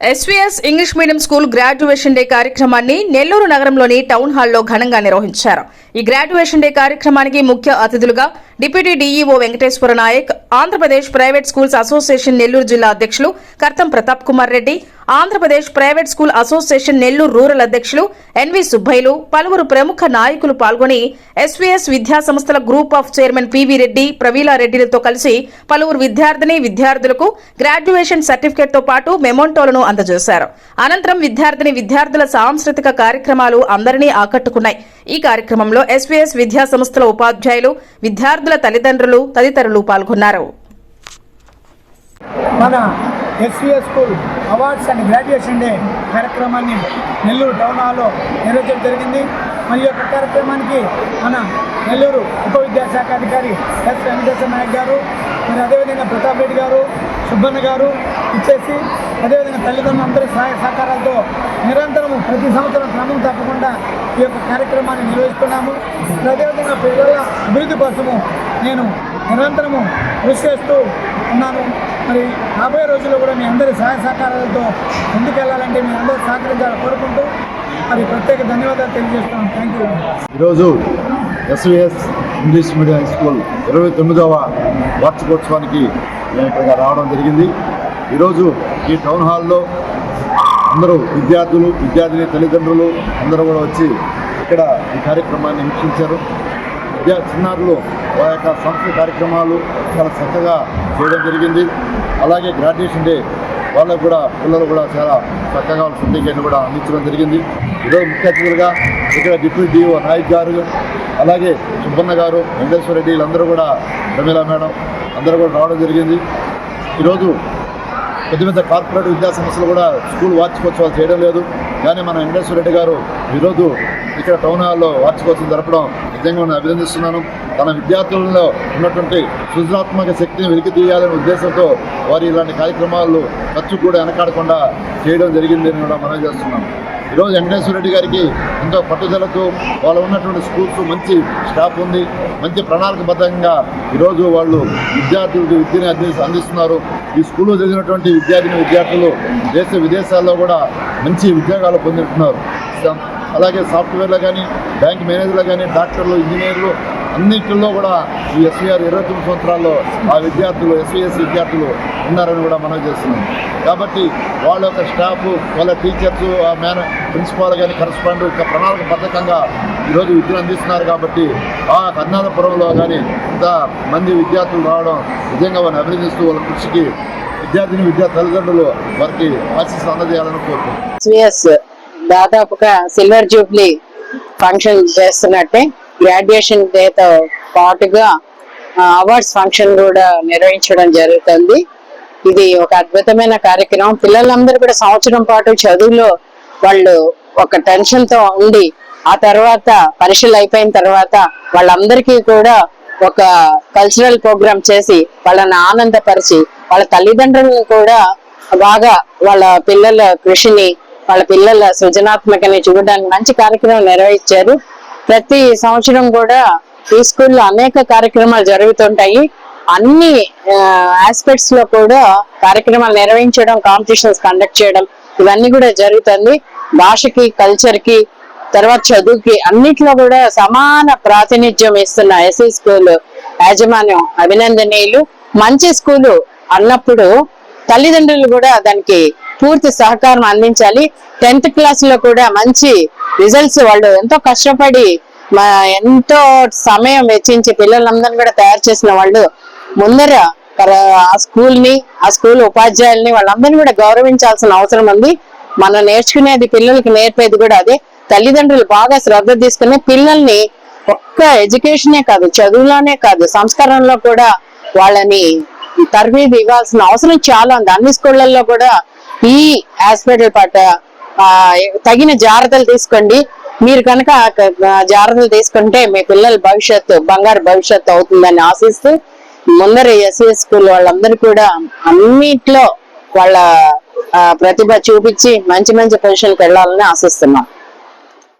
SVS English medium school graduation day కార్యక్రమాన్ని నెల్లూరు నగరంలోని town హాల్లో ఘనంగా నిర్వహించారు. ఈ గ్రాడ్యుయేషన్ డే కార్యక్రమానికి ముఖ్య అతిథులుగా deputy DEO Venkateswara Nayak Andhra Pradesh private schools association Nellore జిల్లా అధ్యక్షులు Kartam Pratap Kumar Reddy Andhra Pradesh private school association Nellore rural అధ్యక్షులు ఎన్వి సుబ్బయ్యలు పలువురు ప్రముఖ నాయకులు పాల్గొని ఎస్వీఎస్ విద్యా సంస్థల group of chairman PV Reddy ప్రవీలారెడ్డిలతో కలిసి పలువురు విద్యార్థిని విద్యార్థులకు గ్రాడ్యుయేషన్ సర్టిఫికేట్తో పాటు మెమోంటోలను అందజేశారు. అనంతరం విద్యార్థిని విద్యార్థుల సాంస్కృతిక కార్యక్రమాలు అందరినీ ఆకట్టుకున్నాయి. ఈ కార్యక్రమంలో ఎస్వీఎస్ విద్యా సంస్థల ఉపాధ్యాయులు విద్యార్థుల తల్లిదండ్రులు తదితరులు పాల్గొన్నారు. మన SVS school awards and graduation day కార్యక్రమాన్ని నెల్లూరు టౌన్ హాల్లో నిర్వహించడం జరిగింది. మరి యొక్క కార్యక్రమానికి మన నెల్లూరు ఉప విద్యాశాఖ అధికారి ఎస్ వెంకటేశ్వర నాయక్ గారు మరి అదేవిధంగా ప్రతాప్ రెడ్డి గారు సుబ్బన్న గారు ఇచ్చేసి అదేవిధంగా తల్లిదండ్రులందరి సహాయ సహకారాలతో నిరంతరము ప్రతి సంవత్సరం క్రమం తప్పకుండా ఈ యొక్క కార్యక్రమాన్ని నిర్వహిస్తున్నాము. అదేవిధంగా పిల్లల అభివృద్ధి కోసము నేను నిరంతరము కృషి చేస్తూ ఉన్నాను. మరి రాబోయే రోజుల్లో కూడా మీ అందరి సహాయ సహకారాలతో ముందుకెళ్ళాలంటే మీ అందరూ సహకరించాలని కోరుకుంటూ మరి ప్రత్యేక ధన్యవాదాలు తెలియజేస్తున్నాను. థ్యాంక్ యూ ఈరోజు ఎస్విఎస్ ఇంగ్లీష్ మీడియం స్కూల్ ఇరవై తొమ్మిదవ వార్షికోత్సవానికి మేము ఇక్కడికి రావడం జరిగింది. ఈరోజు ఈ టౌన్ హాల్లో అందరూ విద్యార్థులు విద్యార్థిని తల్లిదండ్రులు అందరూ కూడా వచ్చి ఇక్కడ ఈ కార్యక్రమాన్ని వీక్షించారు. విద్యా చిన్నారులు ఆ యొక్క సంస్థ కార్యక్రమాలు చాలా చక్కగా చేయడం జరిగింది. అలాగే గ్రాడ్యుయేషన్ డే వాళ్ళకు కూడా పిల్లలు కూడా చాలా చక్కగా వాళ్ళ కూడా అందించడం జరిగింది. ఈరోజు ముఖ్య అతిథులుగా ఇక్కడ డిప్యూటీ డిఓ నాయక్ గారు అలాగే సుబ్బన్న గారు వెంకటేశ్వర రెడ్డి వీళ్ళందరూ కూడా ప్రమీలా మేడం అందరూ కూడా రావడం జరిగింది. ఈరోజు పెద్ద పెద్ద కార్పొరేట్ విద్యా సంస్థలు కూడా స్కూల్ వార్షికోత్సవాలు చేయడం లేదు. కానీ మన వెంకటేశ్వర రెడ్డి గారు ఈరోజు ఇక్కడ టౌన్ హాల్లో వార్షికోత్సవం జరపడం నిజంగా నేను అభినందిస్తున్నాను. తన విద్యార్థులలో ఉన్నటువంటి సృజనాత్మక శక్తిని వెలికి తీయాలనే ఉద్దేశంతో వారు ఇలాంటి కార్యక్రమాలు ఖర్చు కూడా వెనకాడకుండా చేయడం జరిగిందని కూడా మనం చేస్తున్నాం. ఈరోజు వెంకటేశ్వర రెడ్డి గారికి ఎంతో పట్టుదలతో వాళ్ళు ఉన్నటువంటి స్కూల్స్ మంచి స్టాఫ్ ఉంది. మంచి ప్రణాళికబద్ధంగా ఈరోజు వాళ్ళు విద్యార్థులకు విద్యను అంది అందిస్తున్నారు. ఈ స్కూల్లో చదివినటువంటి విద్యార్థిని విద్యార్థులు దేశ విదేశాల్లో కూడా మంచి ఉద్యోగాలు పొందుతున్నారు. అలాగే సాఫ్ట్వేర్లో కానీ బ్యాంక్ మేనేజర్లు కానీ డాక్టర్లు ఇంజనీర్లు అన్నింటిలో కూడా ఈ ఎస్వీఆర్ ఇరవై తొమ్మిది సంవత్సరాల్లో ఆ విద్యార్థులు ఎస్వీఎస్ విద్యార్థులు ఉన్నారని కూడా మనం చేస్తున్నాం. కాబట్టి వాళ్ళ యొక్క స్టాఫ్ వాళ్ళ టీచర్స్ ఆ మేన ప్రిన్సిపాల్ కానీ కరస్పాండ్ ఇంకా ప్రణాళిక బద్ధకంగా ఈరోజు విద్యను అందిస్తున్నారు కాబట్టి ఆ కర్ణాటపురంలో కానీ ఇంత మంది విద్యార్థులు రావడం నిజంగా వారిని అభినందిస్తూ వాళ్ళ కృషికి విద్యార్థిని విద్యా తల్లిదండ్రులు వారికి ఆశీస్సు అందజేయాలని కోరుకుంటున్నాను దాదాపుగా సిల్వర్ జూబ్లీ ఫంక్షన్ చేస్తున్నట్టే గ్రాడ్యుయేషన్ డేతో పాటుగా అవార్డ్స్ ఫంక్షన్ కూడా నిర్వహించడం జరుగుతుంది. ఇది ఒక అద్భుతమైన కార్యక్రమం. పిల్లలందరూ కూడా సంవత్సరం పాటు చదువులో వాళ్ళు ఒక టెన్షన్తో ఉండి ఆ తర్వాత పరీక్షలు అయిపోయిన తర్వాత వాళ్ళందరికీ కూడా ఒక కల్చరల్ ప్రోగ్రామ్ చేసి వాళ్ళని ఆనందపరిచి వాళ్ళ తల్లిదండ్రులను కూడా బాగా వాళ్ళ పిల్లల కృషిని వాళ్ళ పిల్లల సృజనాత్మకని చూడడానికి మంచి కార్యక్రమం నిర్వహించారు. ప్రతి సంవత్సరం కూడా ఈ స్కూల్లో అనేక కార్యక్రమాలు జరుగుతుంటాయి. అన్ని ఆస్పెక్ట్స్లో కూడా కార్యక్రమాలు నిర్వహించడం కాంపిటీషన్స్ కండక్ట్ చేయడం ఇవన్నీ కూడా జరుగుతుంది. భాషకి కల్చర్కి తర్వాత చదువుకి అన్నిట్లో కూడా సమాన ప్రాతినిధ్యం ఇస్తున్న ఎస్సీ స్కూల్ యాజమాన్యం అభినందనీయులు. మంచి స్కూలు అన్నప్పుడు తల్లిదండ్రులు కూడా దానికి పూర్తి సహకారం అందించాలి. టెన్త్ క్లాస్లో కూడా మంచి రిజల్ట్స్ వాళ్ళు ఎంతో కష్టపడి మా ఎంతో సమయం వెచ్చించి పిల్లలందరినీ కూడా తయారు చేసిన వాళ్ళు ముందర ఆ స్కూల్ని ఆ స్కూల్ ఉపాధ్యాయుల్ని వాళ్ళందరినీ కూడా గౌరవించాల్సిన అవసరం ఉంది. మనం నేర్చుకునేది పిల్లలకి నేర్పేది కూడా అదే. తల్లిదండ్రులు బాగా శ్రద్ధ తీసుకుని పిల్లల్ని ఒక్క ఎడ్యుకేషనే కాదు చదువులోనే కాదు సంస్కారంలో కూడా వాళ్ళని తరబీదు ఇవ్వాల్సిన అవసరం చాలా ఉంది. అన్ని స్కూళ్ళల్లో కూడా ఈ హాస్పిటల్ పట్ల తగిన జాగ్రత్తలు తీసుకోండి. మీరు కనుక జాగ్రత్తలు తీసుకుంటే మీ పిల్లల భవిష్యత్తు బంగారు భవిష్యత్తు అవుతుందని ఆశిస్తూ ముందర ఎస్ఏ స్కూల్ వాళ్ళందరూ కూడా అన్నిట్లో వాళ్ళ ప్రతిభ చూపించి మంచి మంచి పొజిషన్కి వెళ్ళాలని ఆశిస్తున్నాం.